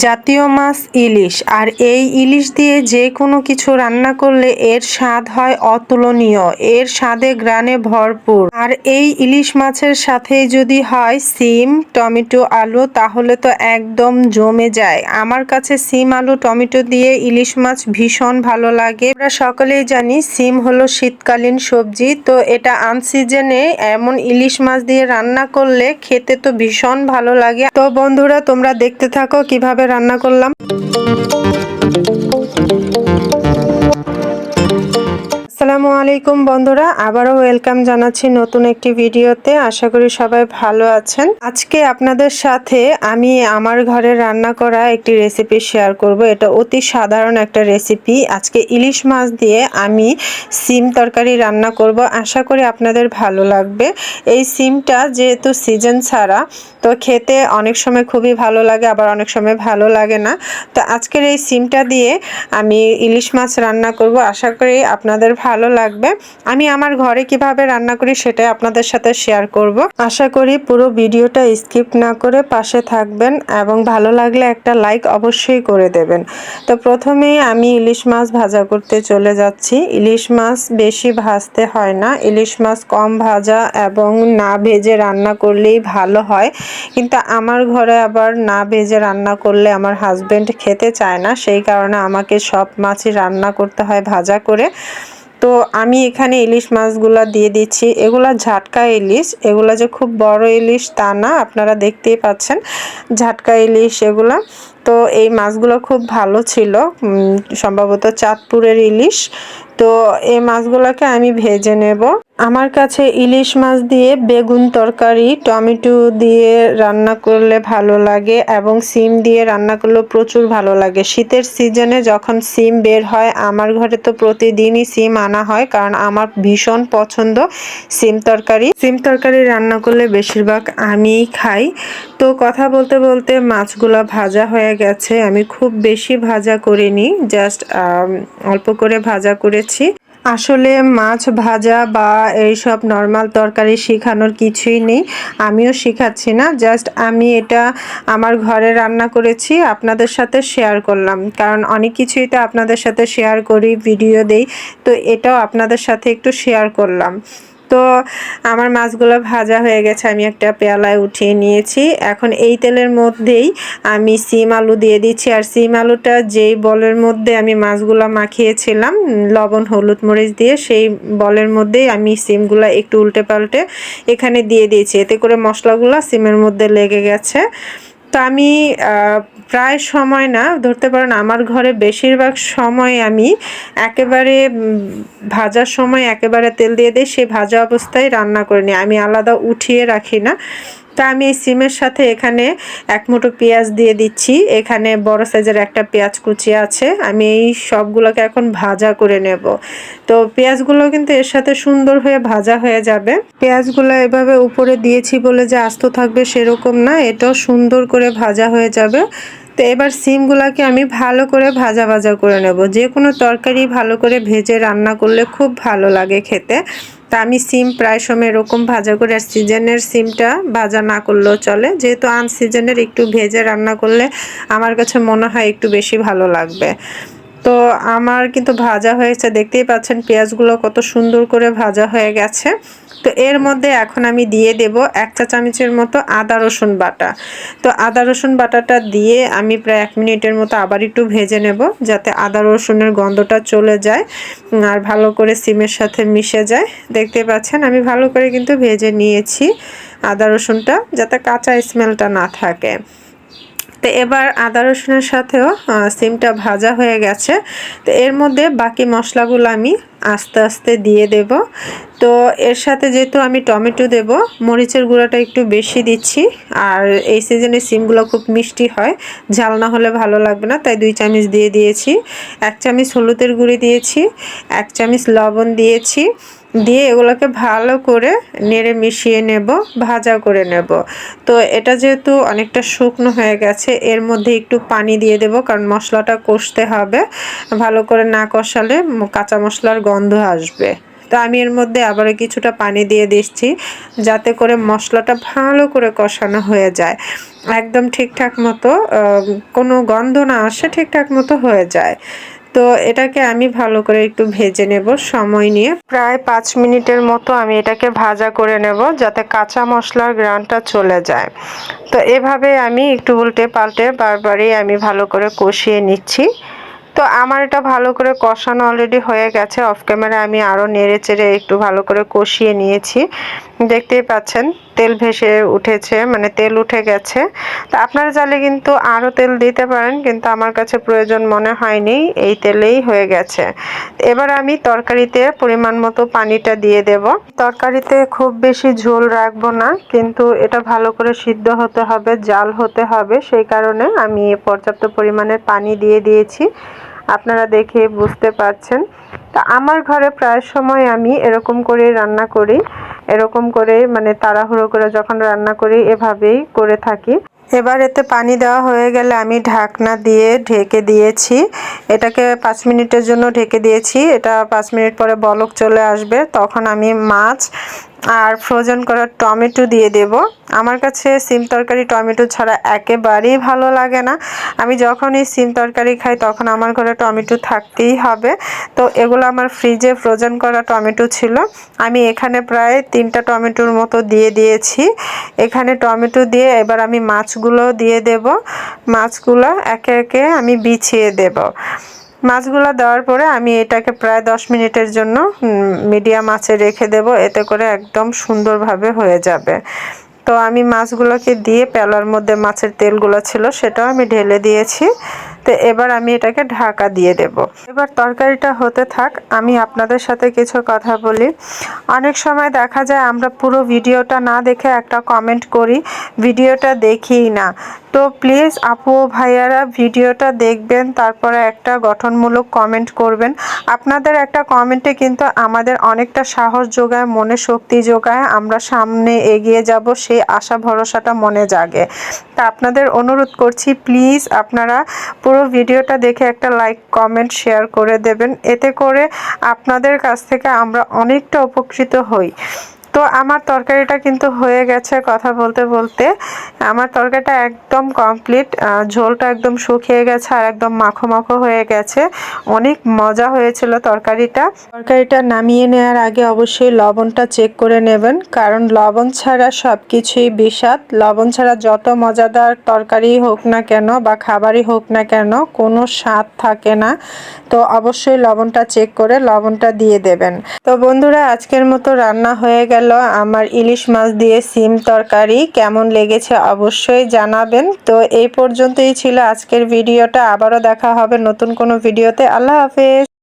জাতীয় মাছ ইলিশ। আর এই ইলিশ দিয়ে যে কোনো কিছু রান্না করলে এর স্বাদ হয় অতুলনীয়। এর স্বাদে গ্রানে ভরপুর। আর এই ইলিশ মাছের সাথে যদি হয় সিম, টমেটো, আলু, তাহলে তো একদম জমে যায়। আমার কাছে সিম, আলু, টমেটো দিয়ে ইলিশ মাছ ভীষণ ভালো লাগে। আমরা সকলেই জানি সিম হলো শীতকালীন সবজি। তো এটা আনসিজনে এমন ইলিশ মাছ দিয়ে রান্না করলে খেতে তো ভীষণ ভালো লাগে। তো বন্ধুরা, তোমরা দেখতে থাকো কীভাবে রান্না করলাম। আসসালামু আলাইকুম বন্ধুরা, আবারও ওয়েলকাম জানাচ্ছি নতুন একটি ভিডিওতে। আশা করি সবাই ভালো আছেন। আজকে আপনাদের সাথে আমি আমার ঘরে রান্না করা একটি রেসিপি শেয়ার করব। এটা অতি সাধারণ একটা রেসিপি আজকে ইলিশ মাছ দিয়ে আমি সিম তরকারি রান্না করব। আশা করি আপনাদের ভালো লাগবে। এই সিমটা যেহেতু সিজন ছাড়া, তো খেতে অনেক সময় খুবই ভালো লাগে, আবার অনেক সময় ভালো লাগে না। তো আজকের এই সিমটা দিয়ে আমি ইলিশ মাছ রান্না করব। আশা করি আপনাদের ভালো লাগবে। আমি আমার ঘরে কীভাবে রান্না করি সেটাই আপনাদের সাথে শেয়ার করব। আশা করি পুরো ভিডিওটা স্কিপ না করে পাশে থাকবেন এবং ভালো লাগলে একটা লাইক অবশ্যই করে দেবেন। তো প্রথমেই আমি ইলিশ মাছ ভাজা করতে চলে যাচ্ছি। ইলিশ মাছ বেশি ভাজতে হয় না। ইলিশ মাছ কম ভাজা এবং না ভেজে রান্না করলেই ভালো হয়। কিন্তু আমার ঘরে আবার না ভেজে রান্না করলে আমার হাজবেন্ড খেতে চায় না। সেই কারণে আমাকে সব মাছই রান্না করতে হয় ভাজা করে। তো আমি এখানে ইলিশ মাছগুলা দিয়ে দিচ্ছি। এগুলা ঝাটকা ইলিশ, এগুলা যে খুব বড় ইলিশ তা না, আপনারা দেখতেই পাচ্ছেন ঝাটকা ইলিশ এগুলা। তো এই মাছগুলো খুব ভালো ছিল সম্ভবত চাঁদপুরের ইলিশ। তো এই মাছগুলোকে আমি ভেজে নেব। আমার কাছে ইলিশ মাছ দিয়ে বেগুন তরকারি, টমেটো দিয়ে রান্না করলে ভালো লাগে এবং সিম দিয়ে রান্না করলেও প্রচুর ভালো লাগে। শীতের সিজনে যখন সিম বের হয়, আমার ঘরে তো প্রতিদিনই সিম আনা হয় কারণ আমার ভীষণ পছন্দ সিম তরকারি। সিম তরকারি রান্না করলে বেশিরভাগ আমিই খাই। তো কথা বলতে বলতে মাছগুলো ভাজা হয়ে গেছে। আমি খুব বেশি ভাজা করিনি, জাস্ট অল্প করে ভাজা করেছি। আসলে মাছ ভাজা বা এইসব নর্মাল তরকারি শেখানোর কিছুই নেই। আমিও শেখাচ্ছি না জাস্ট আমি এটা আমার ঘরে রান্না করেছি, আপনাদের সাথে শেয়ার করলাম। কারণ অনেক কিছুই তো আপনাদের সাথে শেয়ার করি ভিডিও দেই, তো এটাও আপনাদের সাথে একটু শেয়ার করলাম। তো আমার মাছগুলো ভাজা হয়ে গেছে, আমি একটা পেয়ালায় উঠিয়ে নিয়েছি। এখন এই তেলের মধ্যেই আমি সিম আলু দিয়ে দিচ্ছি। আর সিম আলুটা যেই বলের মধ্যে আমি মাছগুলো মাখিয়েছিলাম, লবণ, হলুদ, মরিচ দিয়ে, সেই বলের মধ্যেই আমি সিমগুলো একটু উল্টে পাল্টে এখানে দিয়ে দিয়েছি। এতে করে মশলাগুলো সিমের মধ্যে লেগে গেছে। তো আমি প্রায় সময় না, ধরতে পারেন আমার ঘরে বেশিরভাগ সময় আমি একেবারে ভাজার সময় একেবারে তেল দিয়ে দিই সে ভাজা অবস্থায় রান্না করে নিই। আমি আলাদা উঠিয়ে রাখি না। তা আমি এই সিমের সাথে এখানে এক মুঠো পেঁয়াজ দিয়ে দিচ্ছি। এখানে বড় সাইজের একটা পেঁয়াজ কুচি আছে। আমি এই সবগুলোকে এখন ভাজা করে নেব। তো পেঁয়াজগুলো কিন্তু এর সাথে সুন্দর হয়ে ভাজা হয়ে যাবে। পেঁয়াজগুলো এভাবে উপরে দিয়েছি বলে যে আস্ত থাকবে সেরকম না, এটাও সুন্দর করে ভাজা হয়ে যাবে। তো এবার সিমগুলোকে আমি ভালো করে ভাজা ভাজা করে নেব। যে কোনো তরকারি ভালো করে ভেজে রান্না করলে খুব ভালো লাগে খেতে। তা আমি সিম প্রায় সময় এরকম ভাজা করে আর সিজনের সিমটা ভাজা না করলেও চলে। যেহেতু আনসিজনের একটু ভেজে রান্না করলে আমার কাছে মনে হয় একটু বেশি ভালো লাগবে। তো আমার কিন্তু ভাজা হয়েছে, দেখতেই পাচ্ছেন পেঁয়াজগুলো কত সুন্দর করে ভাজা হয়ে গেছে। তো এর মধ্যে এখন আমি দিয়ে দেব এক চা চামচের মতো আদা রসুন বাটা। তো আদা রসুন বাটাটা দিয়ে আমি প্রায় এক মিনিটের মতো আবার একটু ভেজে নেব, যাতে আদা রসুনের গন্ধটা চলে যায় আর ভালো করে সিমের সাথে মিশে যায়। দেখতে পাচ্ছেন আমি ভালো করে কিন্তু ভেজে নিয়েছি আদা রসুনটা, যাতে কাঁচা স্মেলটা না থাকে। তো এবার আদা রসুনের সাথেও সিমটা ভাজা হয়ে গেছে। তো এর মধ্যে বাকি মশলাগুলো আমি আস্তে আস্তে দিয়ে দেব। তো এর সাথে যেহেতু আমি টমেটো দেব, মরিচের গুঁড়াটা একটু বেশি দিচ্ছি। আর এই সিজনে সিমগুলো খুব মিষ্টি হয়, ঝাল না হলে ভালো লাগবে না, তাই দুই চামচ দিয়ে দিয়েছি। এক চামচ হলুদের গুঁড়ি দিয়েছি, এক চামচ লবণ দিয়েছি। দিয়ে এগুলোকে ভালো করে নেড়ে মিশিয়ে নেব, ভাজা করে নেব। তো এটা যেহেতু অনেকটা শুকনো হয়ে গেছে, এর মধ্যে একটু পানি দিয়ে দেব কারণ মশলাটা কষতে হবে। ভালো করে না কষালে কাঁচা মশলার গন্ধ আসবে। তো আমি এর মধ্যে আবারও কিছুটা পানি দিয়ে দিচ্ছি যাতে করে মশলাটা ভালো করে কষানো হয়ে যায়। একদম ঠিকঠাক মতো কোনো গন্ধ না আসে, ঠিকঠাক মতো হয়ে যায়। তো এটাকে আমি ভালো করে একটু ভেজে নেব, সময় নিয়ে। প্রায় পাঁচ মিনিটের মতো আমি এটাকে ভাজা করে নেব যাতে কাঁচা মশলার গ্রানটা চলে যায়। তো এভাবে আমি একটু উল্টে পাল্টে বারবারই আমি ভালো করে কষিয়ে নিচ্ছি। তো আমার এটা ভালো করে কষানো অলরেডি হয়ে গেছে অফ ক্যামেরা আমি আরও নেড়ে চেড়ে একটু ভালো করে কষিয়ে নিয়েছি। দেখতেই পাচ্ছেন, তেল ভেসে উঠেছে মানে তেল উঠে গেছে। তা আপনারা চাইলে কিন্তু আরও তেল দিতে পারেন, কিন্তু আমার কাছে প্রয়োজন মনে হয়নি, এই তেলেই হয়ে গেছে। এবার আমি তরকারিতে পরিমাণ মতো পানিটা দিয়ে দেব। তরকারিতে খুব বেশি ঝোল রাখব না, কিন্তু এটা ভালো করে সিদ্ধ হতে হবে, জাল হতে হবে, সেই কারণে আমি পর্যাপ্ত পরিমাণের পানি দিয়ে দিয়েছি। আপনারা দেখে বুঝতে পারছেন। তা আমার ঘরে প্রায় সময় আমি এরকম করে রান্না করি। এরকম করে মানে তাড়াহুড়ো করে যখন রান্না করি, এভাবেই করে থাকি। এবার এতে পানি দেওয়া হয়ে গেলে আমি ঢাকনা দিয়ে ঢেকে দিয়েছি। এটাকে পাঁচ মিনিটের জন্য ঢেকে দিয়েছি। এটা পাঁচ মিনিট পরে বলক চলে আসবে। তখন আমি মাছ আর ফ্রোজেন করা টমেটো দিয়ে দেব। আমার কাছে সিম তরকারি টমেটো ছাড়া একেবারেই ভালো লাগে না। আমি যখনই সিম তরকারি খাই তখন আমার ঘরে টমেটো থাকতেই হবে। তো এগুলো আমার ফ্রিজে ফ্রোজেন করা টমেটো ছিল। আমি এখানে প্রায় তিনটা টমেটোর মতো দিয়ে দিয়েছি। এখানে টমেটো দিয়ে এবার আমি মাছগুলো দিয়ে দেব। মাছগুলো একে একে আমি বিছিয়ে দেব। মাছগুলো দেওয়ার পরে আমি এটাকে প্রায় দশ মিনিটের জন্য মিডিয়াম আঁচে রেখে দেব, এতে করে একদম সুন্দরভাবে হয়ে যাবে। তো আমি মাছগুলোকে দিয়ে পেলার মধ্যে মাছের তেলগুলো ছিল, সেটাও আমি ঢেলে দিয়েছি। তো এবার আমি এটাকে ঢাকা দিয়ে দেব। এবার তরকারিটা হতে থাক, আমি আপনাদের সাথে কিছু কথা বলি। অনেক সময় দেখা যায় আমরা পুরো ভিডিওটা না দেখে একটা কমেন্ট করি, ভিডিওটা দেখি না। তো প্লিজ আপু ভাইয়ারা ভিডিওটা দেখবেন, তারপরে একটা গঠনমূলক কমেন্ট করবেন। আপনাদের একটা কমেন্টে কিন্তু আমাদের অনেকটা সাহস যোগায়, মনে শক্তি যোগায়, আমরা সামনে এগিয়ে যাব, সেই আশা ভরসাটা মনে জাগে। তা আপনাদের অনুরোধ করছি প্লিজ আপনারা পুরো ভিডিওটা দেখে একটা লাইক, কমেন্ট, শেয়ার করে দেবেন। এতে করে আপনাদের কাছ থেকে আমরা অনেকটা উপকৃত হই। তো আমার তরকারিটা কিন্তু হয়ে গেছে কথা বলতে বলতে। আমার তরকারিটা একদম কমপ্লিট ঝোলটা একদম শুকিয়ে গেছে আর একদম মাখো মাখো হয়ে গেছে। অনেক মজা হয়েছিল তরকারিটা। তরকারিটা নামিয়ে নেওয়ার আগে অবশ্যই লবণটা চেক করে নেবেন, কারণ লবণ ছাড়া সব কিছুই বিষাদ। লবণ ছাড়া যত মজাদার তরকারি হোক না কেন বা খাবারই হোক না কেন, কোনো স্বাদ থাকে না। তো অবশ্যই লবণটা চেক করে লবণটা দিয়ে দেবেন। তো বন্ধুরা, আজকের মতো রান্না হয়ে গেল আমার ইলিশ মাছ দিয়ে সিম তরকারি, কেমন লেগেছে অবশ্যই জানাবেন। তো এই পর্যন্তই ছিল আজকের ভিডিওটা, আবারও দেখা হবে নতুন কোনো ভিডিওতে। আল্লাহ হাফেজ।